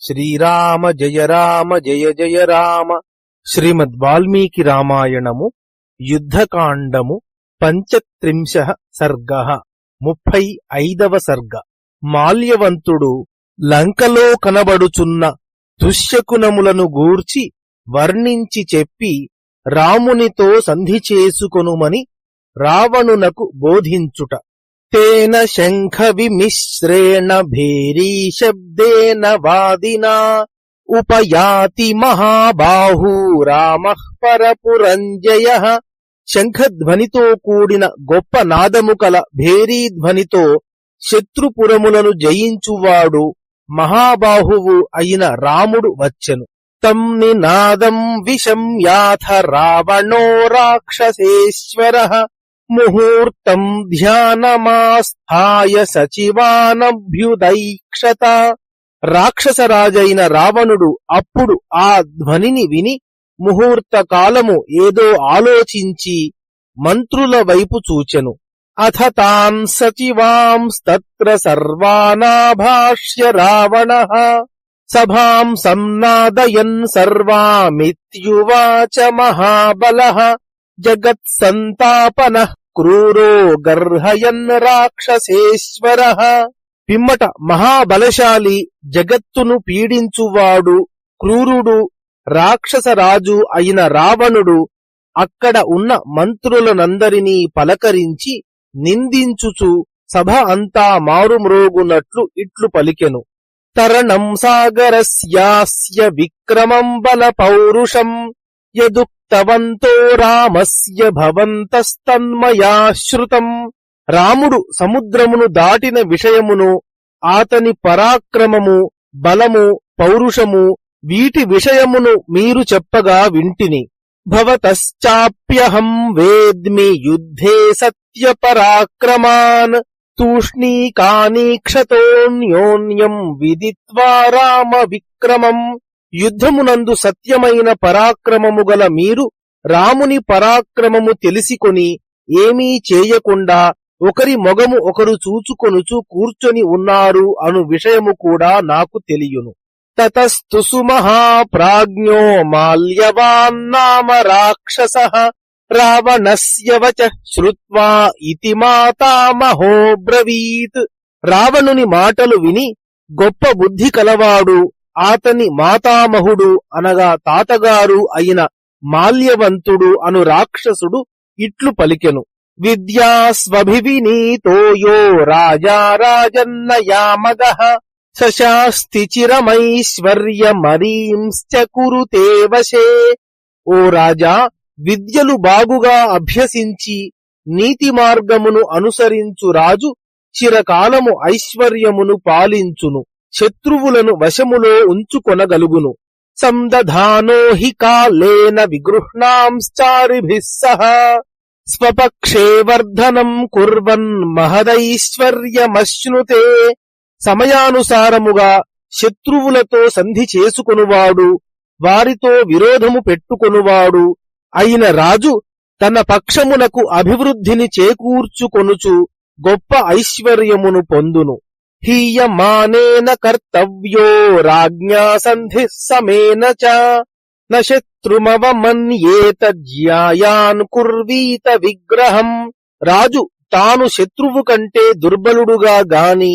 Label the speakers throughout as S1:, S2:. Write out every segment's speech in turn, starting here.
S1: శ్రీరామ జయ రామ జయ జయ రామ. శ్రీమద్ వాల్మీకి రామాయణము యుద్ధకాండము పంచత్రింశ సర్గ ముప్పై ఐదవ సర్గ. మాల్యవంతుడు లంకలో కనబడుచున్న దుశ్శకునములను గూర్చి వర్ణించి చెప్పి రామునితో సంధి చేసుకొనుమని రావణునకు బోధించుట. శబ్దేన శంఖ విమిశ్రేణ భేరీ శబ్దేన వాదినా ఉపయాతి మహాబాహూ రామ పరపురంజయ శంఖధ్వనితో కూడిన గొప్ప నాదము కల భేరీ ధ్వనితో శత్రుపురములను జయించువాడు మహాబాహువు అయిన రాముడు వచ్చెను. తం నినాదం విషం యాథ రావణో రాక్షసేశ్వర ముహూర్తం ధ్యానమాస్థాయ సచివానభ్యుదైక్షత. రాక్షసరాజైన రావణుడు అప్పుడు ఆ ధ్వనిని విని ముహూర్త కాలము ఏదో ఆలోచించి మంత్రుల వైపు చూచెను. అథ తాన్ సచివాంస్తత్ర సర్వానాభాష్య రావణ. సభాం సంనాదయన్ సర్వామిత్యువాచ మహాబల. జగత్సంతాపన క్రూరో గర్హయన్ రాక్షసేశ్వర. పిమ్మట మహాబలశాలి జగత్తును పీడించువాడు క్రూరుడు రాక్షసరాజు అయిన రావణుడు అక్కడ ఉన్న మంత్రులనందరినీ పలకరించి నిందించుచు సభ అంతా మారుమ్రోగునట్లు ఇట్లు పలికెను. తరణం సాగరస్యాస్య విక్రమం బల పౌరుషం యదుక్తవంతో రామస్య భవంతస్తన్మయా శ్రుతం రాముడు సముద్రమును దాటిన విషయమును ఆతని పరాక్రమము బలము పౌరుషము వీటి విషయమును మీరు చెప్పగా వింటిని. భవతశ్చాప్యహం వేద్మి యుద్ధే సత్యపరాక్రమాన్. తూష్ణీకానీక్షతోన్యోన్యం విదిత్వా రామ విక్రమం యుద్ధమునందు సత్యమైన పరాక్రమము గల మీరు రాముని పరాక్రమము తెలిసికొని ఏమీ చేయకుండా ఒకరి మొగము ఒకరు చూచుకొనుచు కూర్చొని ఉన్నారు అను విషయము కూడా నాకు తెలియను. తతస్తు సుమహాప్రాజ్ఞో మాల్యవాన్నామ రాక్షస రావణస్య వచ శ్రుత్వా ఇతి మాతామహోబ్రవీత్ రావణుని మాటలు విని గొప్ప బుద్ధి కలవాడు ఆతని మాతామహుడు అనగా తాతగారు అయిన మాల్యవంతుడు అను రాక్షసుడు ఇట్లు పలికెను. విద్యాస్వభివినీతో యో రాజా రాజన్నయామగ సశాస్తి చిరమైశ్వర్యమరీంశ్చ కురుతే వశే. ఓ రాజా విద్యలు బాగుగా అభ్యసించి నీతి మార్గమును అనుసరించు రాజు చిరకాలము ఐశ్వర్యమును పాలించును. శత్రువులను వశములో ఉంచుకొనగలుగును. సందధానో హి కాలేన విగృహ్ణాంశ్చారిభిः సహ. స్వపక్షే వర్ధనం కుర్వన్ మహదైశ్వర్యమశ్నుతే. సమయానుసారముగా శత్రువులతో సంధి చేసుకొనువాడు వారితో విరోధము పెట్టుకొనువాడు. అయిన రాజు తన పక్షమునకు అభివృద్ధిని చేకూర్చుకొనుచు గొప్ప ఐశ్వర్యమును పొందును. హీయమానేన కర్తవ్యో రాజ్ఞా సంధి సమేన చ శత్రుమవమన్యేత జ్యాయాన్ కుర్వీత విగ్రహం రాజు తాను శత్రువు కంటే దుర్బలుడుగా గాని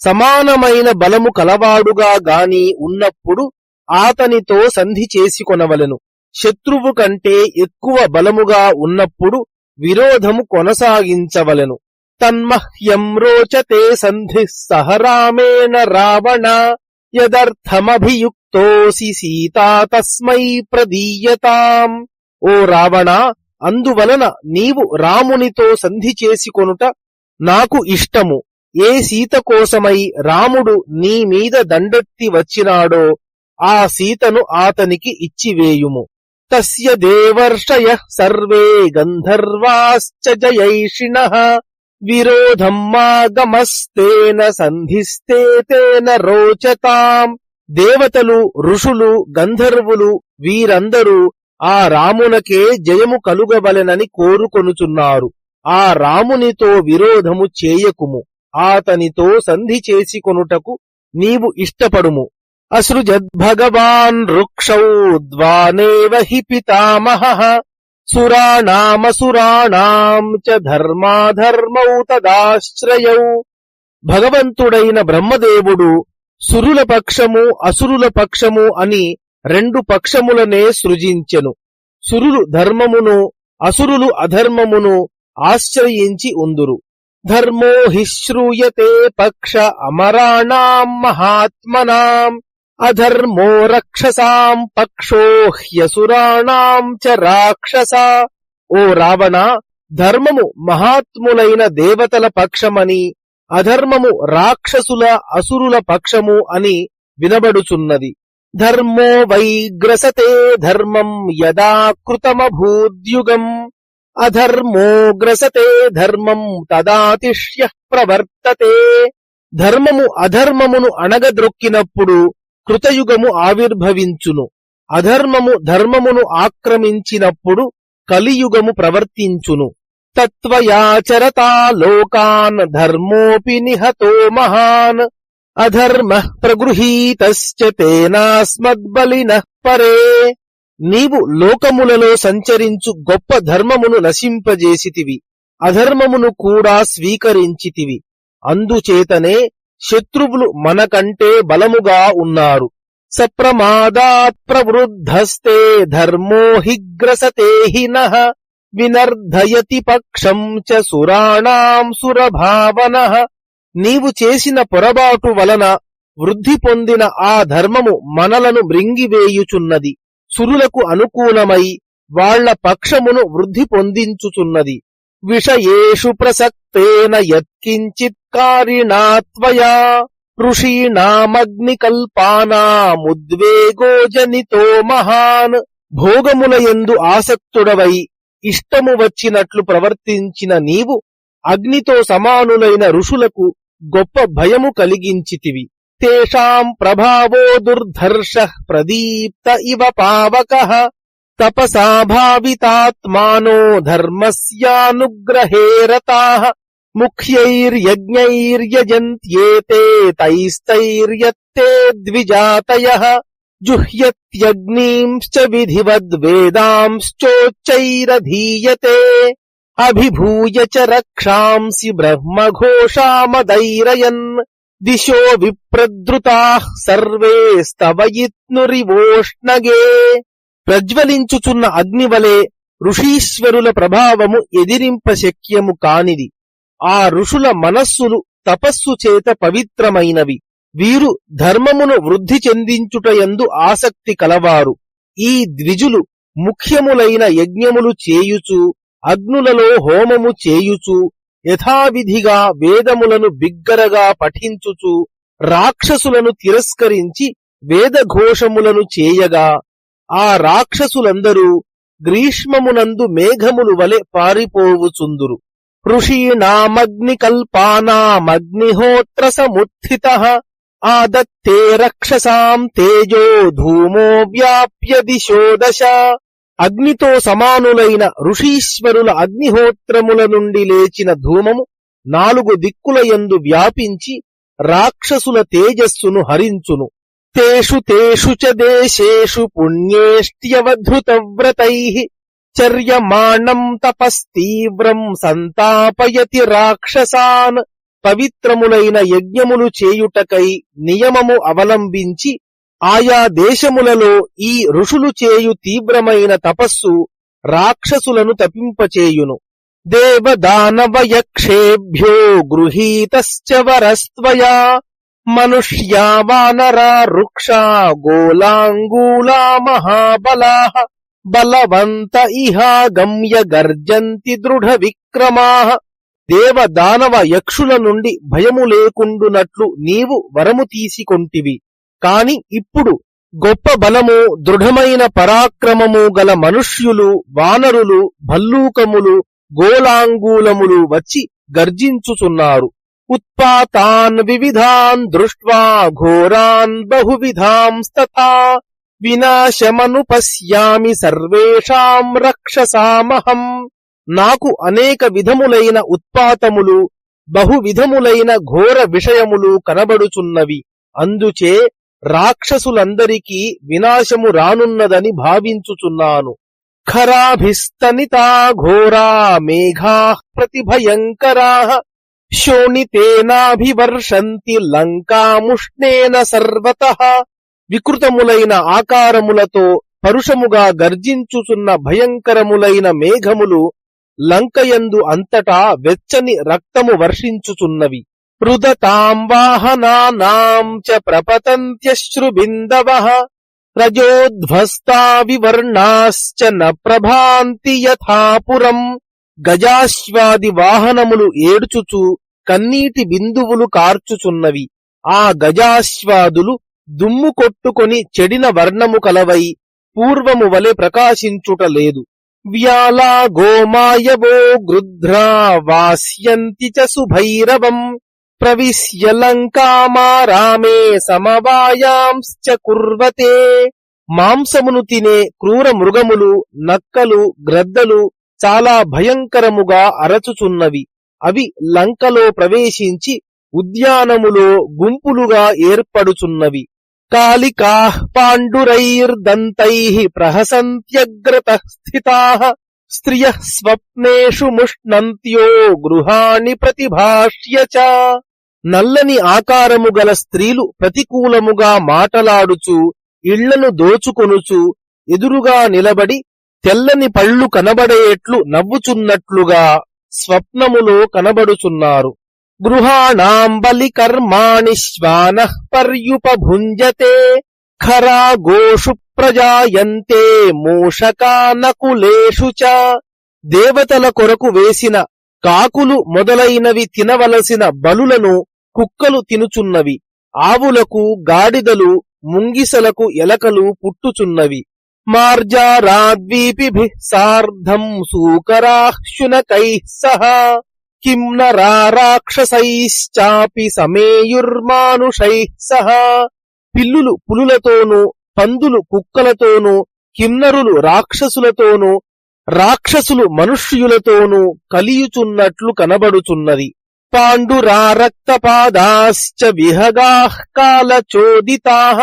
S1: సమానమైన బలము కలవాడుగా గాని ఉన్నప్పుడు ఆతనితో సంధి చేసుకొనవలెను శత్రువు కంటే ఎక్కువ బలముగా ఉన్నప్పుడు విరోధము కొనసాగించవలెను. తన్మహ్యం రోచతే సంధి సహ రామేణ రావణ యదర్థమభియుక్తోసి సీతా తస్మై ప్రదీయతాం. ఓ రావణ అందువలన నీవు రామునితో సంధి చేసుకొనుట నాకు ఇష్టము. ఏ సీత కోసమై రాముడు నీ మీద దండెత్తి వచ్చినాడో ఆ సీతను ఆతనికి ఇచ్చివేయుము. తస్య దేవర్షయ సర్వే గంధర్వాశ్చ జయైషిణ. విరోధం మాగమస్తేన సంధిస్తే తేన రోచతాం దేవతలు ఋషులు గంధర్వులు వీరందరూ ఆ రామునకే జయము కలుగవలెనని కోరుకొనుచున్నారు। ఆ రామునితో విరోధము చేయకుము। ఆతనితో సంధి చేసికొనుటకు నీవు ఇష్టపడుము। అసృజద్భగవాన్ వృక్షౌ ద్వానేవ హి పితామహ। సురాణామసురాణాం చ ధర్మాధర్మౌ తదాశ్రయౌ భగవంతుడైన బ్రహ్మదేవుడు సురుల పక్షము అసురుల పక్షము అని రెండు పక్షములనే సృజించెను. సురులు ధర్మమును అసురులు అధర్మమును ఆశ్రయించి ఉందురు. ధర్మో హిశ్రూయతే పక్ష అమరాణాం మహాత్మనాం అధర్మో రక్షసాం పక్షో హ్యసురాణాం చ రాక్షస ఓ రావణ ధర్మము మహాత్ములైన దేవతల పక్షమని అధర్మము రాక్షసుల అసురుల పక్షము అని వినబడుచున్నది. ధర్మో వైగ్రసతే ధర్మం యదా కృతమభూద్యుగం. అధర్మో గ్రసతే ధర్మం తదాతిష్య ప్రవర్తతే. ధర్మము అధర్మమును అణగద్రొక్కినప్పుడు కృతయుగము ఆవిర్భవించును. అధర్మము ధర్మమును ఆక్రమించినప్పుడు కలియుగము ప్రవర్తించును. తత్వయాచరతా లోకాన్ ధర్మోపి నిహతో మహాన్. అధర్మ ప్రగృహీతశ్చతేనాస్మద్బలిన పరే. నీవు లోకములలో సంచరించు గొప్ప ధర్మమును నశింపజేసితివి. అధర్మమును కూడా స్వీకరించితివి. అందుచేతనే శత్రువులు మనకంటే బలముగా ఉన్నారు. సప్రమాదాత్ ప్రవృద్ధస్తే ధర్మో హిగ్రసతే వినర్ధయతి పక్షం చ సురాణాం సురభావన. నీవు చేసిన పొరబాటు వలన వృద్ధి పొందిన ఆ ధర్మము మనలను మృంగివేయుచున్నది. సురులకు అనుకూలమై వాళ్ళ పక్షమును వృద్ధి పొందించుచున్నది. విషయేషు ప్రసక్తేన యత్కించిత్ కారిణాత్వయా ఋషీణామగ్నికల్పానాముద్వేగో జనితో మహాన్. భోగములయందు ఆసక్తుడవై ఇష్టము వచ్చినట్లు ప్రవర్తించిన నీవు అగ్నితో సమానులైన ఋషులకు గొప్ప భయము కలిగించితివి. తేషాం ప్రభావో దుర్ధర్ష ప్రదీప్త ఇవ పావక. తపసా భావితాత్మానో ధర్మస్యానుగ్రహే రతాః ముఖ్యైర్యజ్ఞైర్యజంత్యేతే తైస్తైర్యత్తే ద్విజాతయః జుహ్యత్యగ్నీంశ్చ విధివద్వేదాంశ్చోచ్చైరధీయతే అభిభూయ చ రక్షాంసి బ్రహ్మఘోషామదైరయన్ దిశో విప్రద్రుతాః సర్వే స్తవయిత్నురివోష్ణగే ప్రజ్వలించుచున్న అగ్నివలే ఋషీశ్వరుల ప్రభావము ఎదిరింప శక్యము కానిది. ఆ ఋషుల మనస్సులు తపస్సు చేత పవిత్రమైనవి. వీరు ధర్మమును వృద్ధి చెందించుటయందు ఆసక్తి కలవారు. ఈ ద్విజులు ముఖ్యములైన యజ్ఞములు చేయుచు అగ్నులలో హోమము చేయుచు యథావిధిగా వేదములను బిగ్గరగా పఠించుచు రాక్షసులను తిరస్కరించి వేదఘోషములను చేయగా ఆ రాక్షసులందరూ గ్రీష్మమునందు మేఘములు వలె పారిపోవుచుందురు ఋషీణామగ్నికల్పానామగ్నిహోత్ర సముత్థిత ఆదత్తే రక్షసాం తేజో ధూమో వ్యాప్య దిశో దశ. అగ్నితో సమానులైన ఋషీశ్వరుల అగ్నిహోత్రముల నుండి లేచిన ధూమము నాలుగు దిక్కులయందు వ్యాపించి రాక్షసుల తేజస్సును హరించును. తేషు తేషు చ देशेषु పుణ్యేష్ట్యవధృతవ్రతై చర్యమాణం తపస్తీవ్రం సంతాపయతి రాక్షసాన్ పవిత్రములైన యజ్ఞములు చేయుటకై నియమము అవలంబించి ఆయా దేశములలో ఈ ఋషులు చేయు తీవ్రమైన తపస్సు రాక్షసులను తపింపచేయును. దేవదానవయక్షేభ్యో గృహీతశ్చ వరస్త్వయా మనుష్యా వానరా రుక్షా గోలాంగూలా మహాబలా బలవంత ఇహాగమ్య గర్జంతి దృఢ విక్రమా దేవదానవ యక్షుల నుండి భయము లేకుండునట్లు నీవు వరము తీసుకొంటివి కాని ఇప్పుడు గొప్ప బలము దృఢమైన పరాక్రమము గల మనుష్యులు వానరులు భల్లూకములు గోలాంగూలములు వచ్చి గర్జించుచున్నారు ఉత్పాతాన్ వివిధాన్ దృష్ట్వా ఘోరాన్ బహువిధాంస్తథా వినాశమను పశ్యామి సర్వేషాం రక్షసామహం. నాకు అనేక విధములైన ఉత్పాతములు బహువిధములైన ఘోర విషయములు కనబడుచున్నవి. అందుచే రాక్షసులందరికీ వినాశము రానున్నదని భావించుచున్నాను. ఖరాభిస్తనితా ఘోరా మేఘా ప్రతిభయంకరా శోణితేనాభివర్షంతి లంకాముష్ణేన సర్వత. వికృతములైన ఆకారములతో పరుషముగా గర్జించుచున్న భయంకరములైన మేఘములు లంకయందు అంతటా వెచ్చని రక్తము వర్షించుచున్నవి. రుదతాం వాహనానాం చ ప్రపతంత్యశ్రుబిందవ. రజోధ్వస్తా వివర్ణాశ్చ న ప్రభాంతి యథాపురం. గజాశ్వాది వాహనములు ఏడ్చుచు కన్నీటి బిందువులు కార్చుచున్నవి. ఆ గజాశ్వాదులు దుమ్ము కొట్టుకొని చెడిన వర్ణము కలవై పూర్వము వలె ప్రకాశించుట లేదు. వ్యాలా గోమాయవో గృధ్రా వాస్యంతి చ సుభైరవం. ప్రవిశ్య లంకామారామే సమవాయాంశ్చ కుర్వతే. మాంసమును తినే క్రూర మృగములు నక్కలు గ్రద్దలు చాలా భయంకరముగా అరచుచున్నవి. అవి లంకలో ప్రవేశించి ఉద్యానములో గుంపులుగా ఏర్పడుచున్నవి. కాళికా పాండురైర్దంతై ప్రహసంత్యగ్రత స్థితా స్త్రియ స్వప్నేషు ముష్ణంత్యో గృహాణి ప్రతిభాష్య చ. నల్లని ఆకారము గల స్త్రీలు ప్రతికూలముగా మాటలాడుచు ఇళ్ళను దోచుకొనుచు ఎదురుగా నిలబడి తెల్లని పళ్ళు కనబడేట్లు నవ్వుచున్నట్లుగా స్వప్నములో కనబడుచున్నారు. గృహాణాంబలి కర్మాణి శ్వాన పర్యుపభుంజతే ఖరాగోషు ప్రజాయంతే మూషకానకులేషు చ. దేవతల కొరకు వేసిన కాకులు మొదలైనవి తినవలసిన బలులను కుక్కలు తినుచున్నవి. ఆవులకు గాడిదలు ముంగిసలకు ఎలకలు పుట్టుచున్నవి. మార్జారాద్వీపిభిः సార్ధం సూకరాశునకైः సహ కిం నరా రాక్షసైశ్చాపి సమేయుర్మానుషైః సహ పిల్లులు పులులతోనూ పందులు కుక్కలతోనూ కిన్నరులు రాక్షసులతోనూ రాక్షసులు మనుష్యులతోనూ కలియుచున్నట్లు కనబడుచున్నది। పాండురారక్తపాదాశ్చ విహగాః కాలచోదితాః।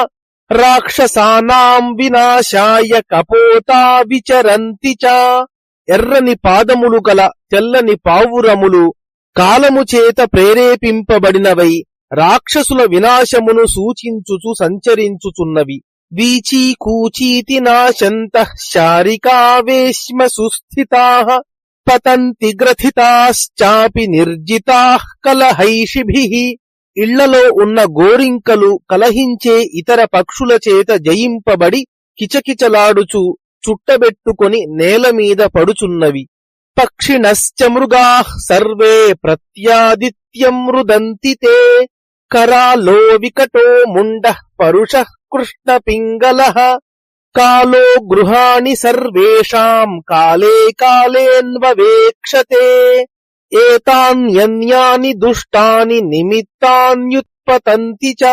S1: రాక్షసానాం వినాశాయ కపోతా విచరంతి చ. ఎర్రని పాదములు గల తెల్లని పావురములు కాలము చేత ప్రేరేపింపబడినవై రాక్షసుల వినాశమును సూచించుచు సంచరించుచున్నవి. వీచీ కూచీతి నాశంత శారికావేశ్మ సుస్థితా పతంతి గ్రథితాశ్చాపి నిర్జితా కలహైషిభిః ఇళ్ళలో ఉన్న గోరింకలు కలహించే ఇతర పక్షుల చేత జయింపబడి కిచకిచలాడుచు చుట్టబెట్టుకొని నేలమీద పడుచున్నవి. పక్షిణశ్చమృగాః సర్వే ప్రత్యాదిత్యం రుదంతి కరాలో వికటో ముండ పరుష కృష్ణ పింగళ. కాలో గృహాణి సర్వేషాం కాలే కాలేన్వవేక్షతే. ఏతాన్యన్యాని దుష్టాని నిమిత్తాన్యుత్పతంతి చ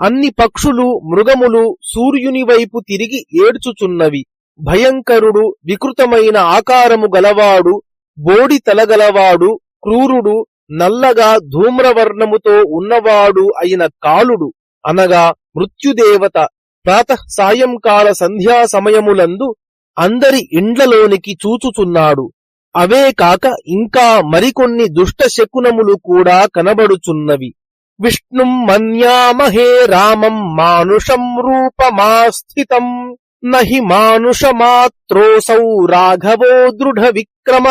S1: అన్ని పక్షులు మృగములు సూర్యుని వైపు తిరిగి ఏడ్చుచున్నవి. భయంకరుడు వికృతమైన ఆకారము గలవాడు బోడి తలగలవాడు క్రూరుడు నల్లగా ధూమ్రవర్ణముతో ఉన్నవాడు అయిన కాలుడు. అనగా మృత్యుదేవత. ప్రాతః సాయంకాల సంధ్యా సమయములందు అందరి ఇండ్లలోనికి చూచుచున్నాడు. అవే కాక ఇంకా మరికొన్ని దుష్ట శకునములు కూడా కనబడుచున్నవి. విష్ణుం మన్యామహే రామం మానుషం రూపమాస్థితం. నహి మానుషమాత్రోసౌ రాఘవో దృఢ విక్రమ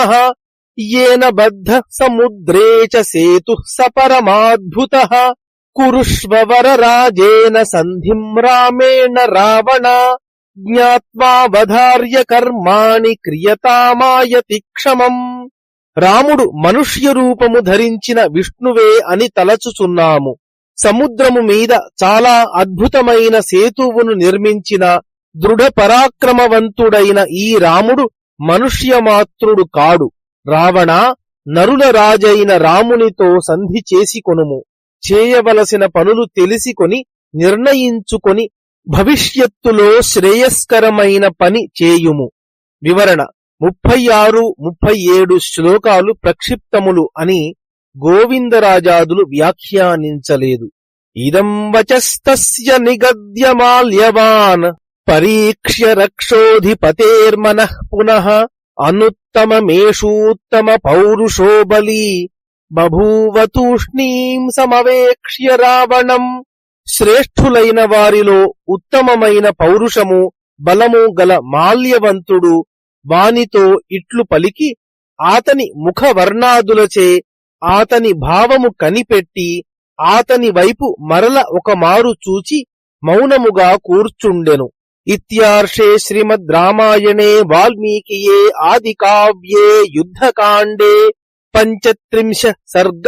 S1: ఏన బద్ధ సముద్రే చ సేతు సపరమాద్భుత. కురుష్వ వరరాజేన సంధిం రామేణ రావణ. జ్ఞాత్వా కర్మాణి క్రియతామాయతి క్షమం రాముడు మనుష్య రూపము ధరించిన విష్ణువే అని తలచుచున్నాము. సముద్రము మీద చాలా అద్భుతమైన సేతువును నిర్మించిన దృఢ పరాక్రమవంతుడైన ఈ రాముడు మనుష్యమాత్రుడు కాడు. రావణ నరుల రాజైన రామునితో సంధి చేసి కొనుము చేయవలసిన పనులు తెలిసికొని నిర్ణయించుకొని భవిష్యత్తులో శ్రేయస్కరమైన పని చేయుము. వివరణ ముప్పై ఆరు ముప్పై ఏడు శ్లోకాలు ప్రక్షిప్తములు అని గోవిందరాజాదులు వ్యాఖ్యానించలేదు. ఇదం వచస్తస్య నిగద్యమాల్యవాన్ పరీక్ష్య రక్షోధిపతేర్మనః పునః అనుత్తమమేషూత్తమ పౌరుషో బలీ బభూవ తూష్ణీం సమవేక్ష్య రావణం శ్రేష్ఠులైన వారిలో ఉత్తమమైన పౌరుషము బలము గల మాల్యవంతుడు వానితో ఇట్లు పలికి ఆతని ముఖవర్ణాదులచే ఆతని భావము కనిపెట్టి ఆతని వైపు మరల ఒక మారు చూచి మౌనముగా కూర్చుండెను. ఇత్యార్షే శ్రీమద్ రామాయణే వాల్మీకియే ఆది కావ్యే యుద్ధకాండే పంచత్రింశ సర్గ.